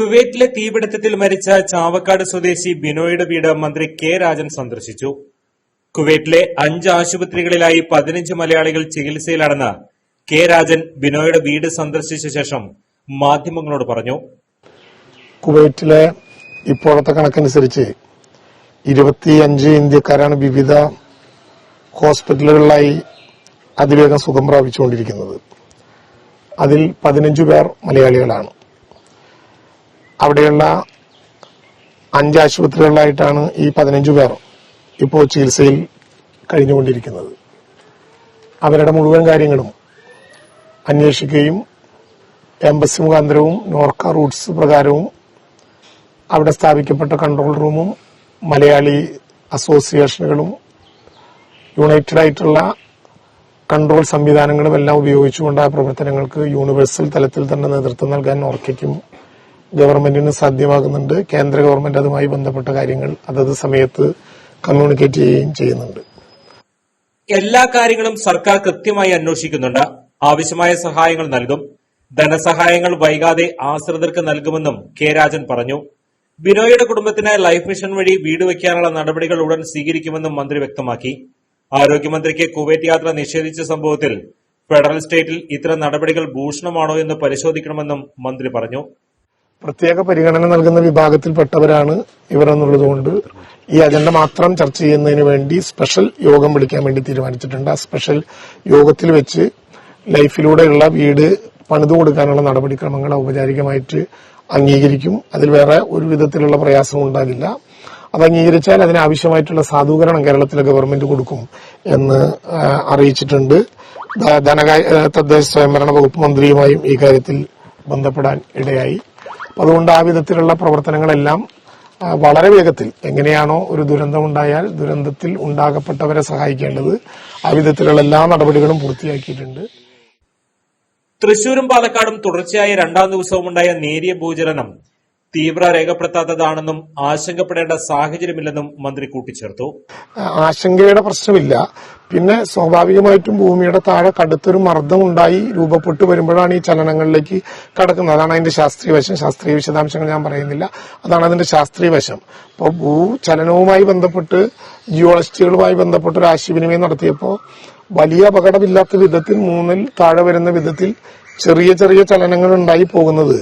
കുവൈറ്റിലെ തീപിടുത്തത്തിൽ മരിച്ച ചാവക്കാട് സ്വദേശി ബിനോയുടെ വീട് മന്ത്രി കെ രാജൻ സന്ദർശിച്ചു. കുവൈറ്റിലെ അഞ്ച് ആശുപത്രികളിലായി പതിനഞ്ച് മലയാളികൾ ചികിത്സയിലാണെന്ന് കെ രാജൻ ബിനോയുടെ വീട് സന്ദർശിച്ച ശേഷം മാധ്യമങ്ങളോട് പറഞ്ഞു. കുവൈറ്റിലെ ഇപ്പോഴത്തെ കണക്കനുസരിച്ച് ഇരുപത്തിയഞ്ച് ഇന്ത്യക്കാരാണ് വിവിധ ഹോസ്പിറ്റലുകളിലായി അതിവേഗം സുഖം പ്രാപിച്ചുകൊണ്ടിരിക്കുന്നത്. അതിൽ പതിനഞ്ചു പേർ മലയാളികളാണ്. അവിടെയുള്ള അഞ്ച് ആശുപത്രികളിലായിട്ടാണ് ഈ പതിനഞ്ചു പേർ ഇപ്പോൾ ചികിത്സയിൽ കഴിഞ്ഞുകൊണ്ടിരിക്കുന്നത്. അവരുടെ മുഴുവൻ കാര്യങ്ങളും അന്വേഷിക്കുകയും എംബസി മുഖാന്തരവും നോർക്ക റൂട്ട്സ് പ്രകാരവും അവിടെ സ്ഥാപിക്കപ്പെട്ട കൺട്രോൾ റൂമും മലയാളി അസോസിയേഷനുകളും യുണൈറ്റഡ് ആയിട്ടുള്ള കൺട്രോൾ സംവിധാനങ്ങളും എല്ലാം ഉപയോഗിച്ചുകൊണ്ട് ആ പ്രവർത്തനങ്ങൾക്ക് യൂണിവേഴ്സൽ തലത്തിൽ തന്നെ നേതൃത്വം നൽകാൻ നോർക്കയ്ക്കും ഗവൺമെന്റിന് സാധ്യമാകുന്നുണ്ട്. കേന്ദ്ര ഗവൺമെന്റ് അതുമായി ബന്ധപ്പെട്ട കാര്യങ്ങൾ അതത് സമയത്ത് കമ്മ്യൂണിക്കേറ്റ് ചെയ്യുകയും ചെയ്യുന്നുണ്ട്. എല്ലാ കാര്യങ്ങളും സർക്കാർ കൃത്യമായി അന്വേഷിക്കുന്നുണ്ട്. ആവശ്യമായ സഹായങ്ങൾ നൽകും. ധനസഹായങ്ങൾ വൈകാതെ ആശ്രിതർക്ക് നൽകുമെന്നും കെ രാജൻ പറഞ്ഞു. ബിനോയുടെ കുടുംബത്തിന് ലൈഫ് മിഷൻ വഴി വീട് വയ്ക്കാനുള്ള നടപടികൾ ഉടൻ സ്വീകരിക്കുമെന്നും മന്ത്രി വ്യക്തമാക്കി. ആരോഗ്യമന്ത്രിക്ക് കുവൈറ്റ് യാത്ര നിഷേധിച്ച സംഭവത്തിൽ ഫെഡറൽ സ്റ്റേറ്റിൽ ഇത്തരം നടപടികൾ ഭൂഷണമാണോ എന്ന് പരിശോധിക്കണമെന്നും മന്ത്രി പറഞ്ഞു. പ്രത്യേക പരിഗണന നൽകുന്ന വിഭാഗത്തിൽപ്പെട്ടവരാണ് ഇവർ എന്നുള്ളതുകൊണ്ട് ഈ അജണ്ട മാത്രം ചർച്ച ചെയ്യുന്നതിന് വേണ്ടി സ്പെഷ്യൽ യോഗം വിളിക്കാൻ വേണ്ടി തീരുമാനിച്ചിട്ടുണ്ട്. ആ സ്പെഷ്യൽ യോഗത്തിൽ വെച്ച് ലൈഫിലൂടെയുള്ള വീട് പണിതു കൊടുക്കാനുള്ള നടപടിക്രമങ്ങൾ ഔപചാരികമായിട്ട് അംഗീകരിക്കും. അതിൽ വേറെ ഒരു വിധത്തിലുള്ള പ്രയാസവും ഉണ്ടാകില്ല. അത് അംഗീകരിച്ചാൽ അതിനാവശ്യമായിട്ടുള്ള സാധൂകരണം കേരളത്തിലെ ഗവൺമെന്റ് കൊടുക്കും എന്ന് അറിയിച്ചിട്ടുണ്ട്. ധനകാര്യ തദ്ദേശ സ്വയംഭരണ വകുപ്പ് മന്ത്രിയുമായും ഈ കാര്യത്തിൽ ബന്ധപ്പെടാൻ ഇടയായി. അപ്പൊ അതുകൊണ്ട് ആ വിധത്തിലുള്ള പ്രവർത്തനങ്ങളെല്ലാം വളരെ വേഗത്തിൽ എങ്ങനെയാണോ ഒരു ദുരന്തമുണ്ടായാൽ ദുരന്തത്തിൽ ഉണ്ടാകപ്പെട്ടവരെ സഹായിക്കേണ്ടത് ആ വിധത്തിലുള്ള എല്ലാ നടപടികളും പൂർത്തിയാക്കിയിട്ടുണ്ട്. തൃശൂരും പാലക്കാടും തുടർച്ചയായ രണ്ടാം ദിവസവും ഉണ്ടായ നേരിയ ഭൂചലനം തീവ്ര രേഖപ്പെടുത്താത്തതാണെന്നും ആശങ്കപ്പെടേണ്ട സാഹചര്യമില്ലെന്നും മന്ത്രി കൂട്ടിച്ചേർത്തു. ആശങ്കയുടെ പ്രശ്നമില്ല. പിന്നെ സ്വാഭാവികമായിട്ടും ഭൂമിയുടെ താഴെ കടുത്തൊരു മർദ്ദം ഉണ്ടായി രൂപപ്പെട്ടു വരുമ്പോഴാണ് ഈ ചലനങ്ങളിലേക്ക് കടക്കുന്നത്. അതാണ് അതിന്റെ ശാസ്ത്രീയ വശം. ശാസ്ത്രീയ വിശദാംശങ്ങൾ ഞാൻ പറയുന്നില്ല. അതാണ് അതിന്റെ ശാസ്ത്രീയ വശം. അപ്പോൾ ഭൂചലനവുമായി ബന്ധപ്പെട്ട് ജിയോളജിസ്റ്റുകളുമായി ബന്ധപ്പെട്ട് ഒരു ആശയവിനിമയം നടത്തിയപ്പോൾ വലിയ അപകടമില്ലാത്ത വിധത്തിൽ മൂന്നിൽ താഴെ വരുന്ന വിധത്തിൽ ചെറിയ ചെറിയ ചലനങ്ങൾ ഉണ്ടായി പോകുന്നത്.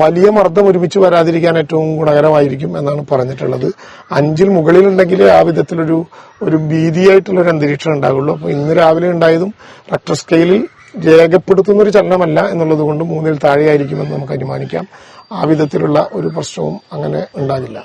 വലിയ മർദ്ദം ഒരുമിച്ച് വരാതിരിക്കാൻ ഏറ്റവും ഗുണകരമായിരിക്കും എന്നാണ് പറഞ്ഞിട്ടുള്ളത്. അഞ്ചിൽ മുകളിലുണ്ടെങ്കിൽ ആ വിധത്തിലൊരു ഒരു ഭീതിയായിട്ടുള്ള ഒരു അന്തരീക്ഷം ഉണ്ടാകുള്ളൂ അപ്പൊ ഇന്ന് രാവിലെ ഉണ്ടായതും റക്ടർ സ്കെയിലിൽ രേഖപ്പെടുത്തുന്ന ഒരു ചലനമല്ല എന്നുള്ളത് കൊണ്ട് മൂന്നിൽ താഴെയായിരിക്കുമെന്ന് നമുക്ക് അനുമാനിക്കാം. ആ വിധത്തിലുള്ള ഒരു പ്രശ്നവും അങ്ങനെ ഉണ്ടാകില്ല.